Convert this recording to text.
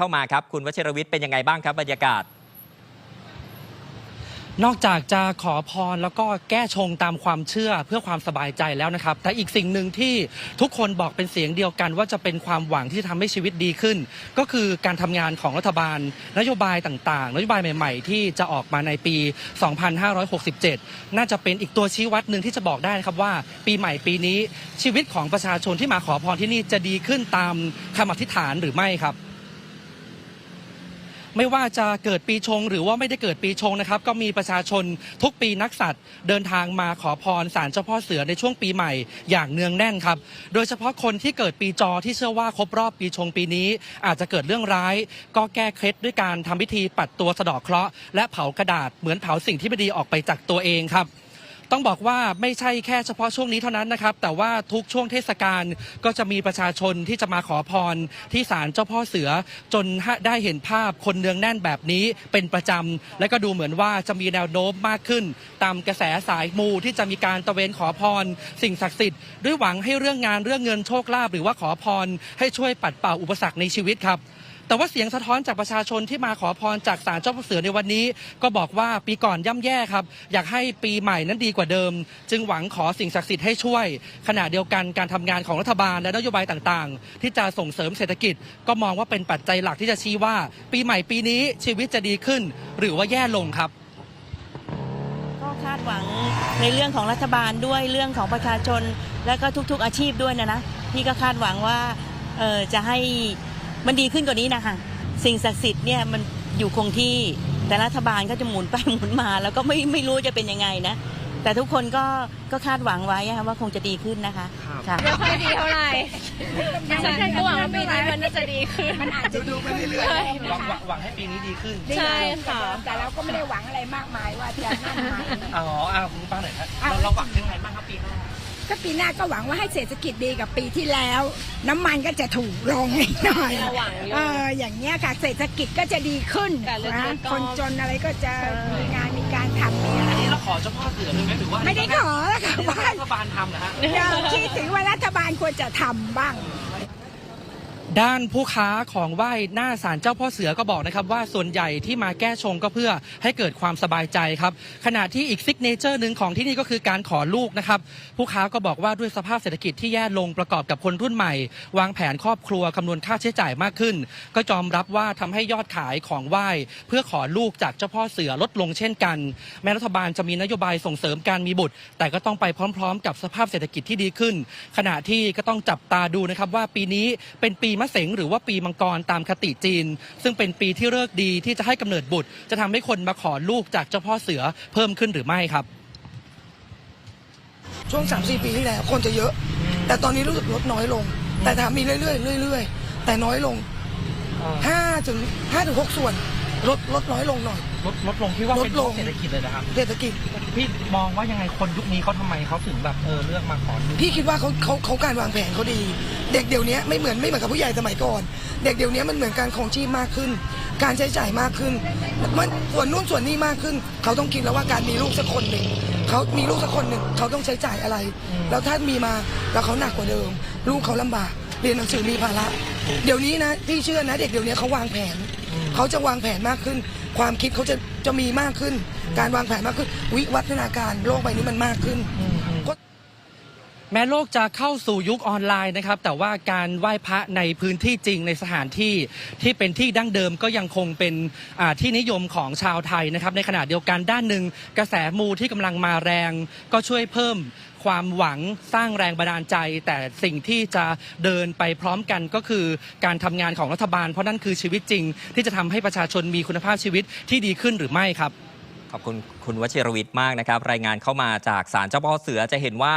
เข้ามาครับ คุณวชิรวิทย์เป็นยังไงบ้างครับบรรยากาศนอกจากจะขอพรแล้วก็แก้ชงตามความเชื่อเพื่อความสบายใจแล้วนะครับ แต่อีกสิ่งหนึ่งที่ทุกคนบอกเป็นเสียงเดียวกัน ว่าจะเป็นความหวังที่จะทำให้ชีวิตดีขึ้น ก็คือการทำงานของรัฐบาล นโยบายต่างๆ นโยบายใหม่ ๆ ที่จะออกมาในปี 2567 น่าจะเป็นอีกตัวชี้วัดหนึ่งที่จะบอกได้นะครับว่า ปีใหม่ปีนี้ชีวิตของประชาชนที่มาขอพรที่นี่จะดีขึ้นตามคำอธิษฐานหรือไม่ครับ ไม่ว่าจะเกิดปีชง หรือว่าไม่ได้เกิดปีชงนะครับ ก็มีประชาชนทุกปีนักสัตว์ เดินทางมาขอพรศาลเจ้าพ่อเสือในช่วงปีใหม่อย่างเนืองแน่นครับ โดยเฉพาะคนที่เกิดปีจอที่เชื่อว่าครบรอบปีชงปีนี้ อาจจะเกิดเรื่องร้าย ก็แก้เคล็ดด้วยการทำพิธีปัดตัวสะดอกเคราะห์และเผากระดาษเหมือนเผาสิ่งที่ไม่ดีออกไปจากตัวเองครับ ต้องบอกว่าไม่ใช่แค่เฉพาะช่วงนี้เท่านั้นนะครับ แต่ว่าทุกช่วงเทศกาลก็จะมีประชาชนที่จะมาขอพรที่ศาลเจ้าพ่อเสือจนได้เห็นภาพคนเนืองแน่นแบบนี้เป็นประจำและก็ดูเหมือนว่าจะมีแนวโน้มมากขึ้น ตามกระแสสายมูที่จะมีการตะเวนขอพร สิ่งศักดิ์สิทธิ์ด้วยหวังให้เรื่องงานเรื่องเงินโชคลาภหรือว่าขอพร ให้ช่วยปัดเป่าอุปสรรคในชีวิตครับ แต่ว่าเสียงสะท้อนจากประชาชนที่มาขอพรจากศาลเจ้าพ่อเสือในวันนี้ ก็บอกว่าปีก่อนย่ำแย่ครับ อยากให้ปีใหม่นั้นดีกว่าเดิม จึงหวังขอสิ่งศักดิ์สิทธิ์ให้ช่วย ขณะเดียวกันการทำงานของรัฐบาลและนโยบายต่างๆ ที่จะส่งเสริมเศรษฐกิจ ก็มองว่าเป็นปัจจัยหลักที่จะชี้ว่า ปีใหม่ปีนี้ชีวิตจะดีขึ้น หรือว่าแย่ลงครับก็คาดหวังในเรื่องของรัฐบาลด้วยเรื่องของประชาชน และก็ทุกๆอาชีพด้วยนะนะพี่ก็คาดหวังว่าเออจะให้ มันดีขึ้นกว่านี้นะคะสิ่งศักดิ์สิทธิ์เนี่ยมันอยู่คงที่แต่รัฐบาลก็จะหมุนไปหมุนมา แล้วก็ไม่ไม่รู้จะเป็นยังไงนะ แต่ทุกคนก็ก็คาดหวังไว้อะค่ะว่าคงจะดีขึ้นนะคะค่ะไม่ค่อยดีเท่าไหร่ใช่ก็หวังว่าปีนี้มันน่าจะดีขึ้นมันอาจจะดูไปเรื่อยหวังหวังให้ปีนี้ดีขึ้นใช่ค่ะแต่เราก็ไม่ได้หวังอะไรมากมายว่าจะนั่นไหมอ๋ออ่าคุณป้าหน่อยครับเราเราหวังยังไงบ้างครับปีหน้า ก็ปีหน้าก็หวังว่าให้เศรษฐกิจดีกับปีที่แล้ว น้ำมันก็จะถูกลงนิดหน่อยหวังอยู่ เอออย่างเงี้ยค่ะเศรษฐกิจก็จะดีขึ้นแต่เรื่องนะเงินก็ คนจนอะไรก็จะมีงานมีการทำมีอะไรอันนี้เราขอเจ้าพ่อเสือเลยไหมหรือว่าไม่ได้ขอแล้วค่ะว่ารัฐบาลทำนะฮะ เราคิดถึงว่ารัฐบาลควรจะทำบ้าง ด้านผู้ค้าของไหว้หน้าศาลเจ้าพ่อเสือก็บอกนะครับว่าส่วนใหญ่ที่มาแก้ชงก็เพื่อให้เกิดความสบายใจครับขณะที่อีกซิกเนเจอร์หนึ่งของที่นี่ก็คือการขอลูกนะครับผู้ค้าก็บอกว่าด้วยสภาพเศรษฐกิจที่แย่ลงประกอบกับคนรุ่นใหม่ วางแผนครอบครัวคำนวณค่าใช้จ่ายมากขึ้น ก็ยอมรับว่าทำให้ยอดขายของไหว้ เพื่อขอลูกจากเจ้าพ่อเสือลดลงเช่นกัน แม้รัฐบาลจะมีนโยบายส่งเสริมการมีบุตร แต่ก็ต้องไปพร้อม ๆ กับสภาพเศรษฐกิจที่ดีขึ้น ขณะที่ก็ต้องจับตาดูนะครับว่าปีนี้เป็นปีมะเสงหรือว่าปีมังกรตามคติจีน ซึ่งเป็นปีที่เลิกษ์ดีที่จะให้กำเนิดบุตร จะทำให้คนมาขอลูกจากเจ้าพ่อเสือเพิ่มขึ้นหรือไม่ครับ ช่วง 3 4 ปีที่แล้วคนจะเยอะ แต่ตอนนี้รู้สึกลดน้อยลง แต่ถามมีเรื่อยๆเรื่อยๆแต่น้อยลง5ถึง5ถึง6ส่วน ลดลดน้อยลงหน่อย ลดลดลงที่ว่าเป็นลดลง เศรษฐกิจเลยนะครับ เศรษฐกิจ พี่มองว่ายังไงคนยุคนี้เขาทำไมเขาถึงแบบเออเลือกมาขอลูกพี่คิดว่าเขาเขาเขาการวางแผนเขาดี เด็กเดี๋ยวนี้ไม่เหมือนไม่เหมือนกับผู้ใหญ่สมัยก่อน เด็กเดี๋ยวนี้มันเหมือนการของชีพมากขึ้น การใช้จ่ายมากขึ้น มันส่วนนู่นส่วนนี้มากขึ้น เขาต้องคิดแล้วว่าการมีลูกสักคนหนึ่งเขามีลูกสักคนหนึ่งเขาต้องใช้จ่ายอะไร แล้วถ้ามีมาแล้วเขาหนักกว่าเดิม ลูกเขาลำบากเรียนหนังสือมีภาระ เดี๋ยวนี้นะที่เชื่อนะ เด็กเดี๋ยวนี้เขาวางแผน เขาจะวางแผนมากขึ้น ความคิดเขาจะจะมีมากขึ้น การวางแผนมากขึ้น วิวัฒนาการโลกใบนี้มันมากขึ้น แม้โลกจะเข้าสู่ยุคออนไลน์นะครับ แต่ว่าการไหว้พระในพื้นที่จริงในสถานที่ที่เป็นที่ดั้งเดิมก็ยังคงเป็นที่นิยมของชาวไทยนะครับ ในขณะเดียวกันด้านหนึ่งกระแสมูที่กำลังมาแรง ก็ช่วยเพิ่มความหวังสร้างแรงบันดาลใจ แต่สิ่งที่จะเดินไปพร้อมกันก็คือการทำงานของรัฐบาล เพราะนั่นคือชีวิตจริง ที่จะทำให้ประชาชนมีคุณภาพชีวิตที่ดีขึ้นหรือไม่ครับขอบคุณคุณวชิรวิทย์มากนะครับ รายงานเข้ามาจากศาลเจ้าพ่อเสือจะเห็นว่า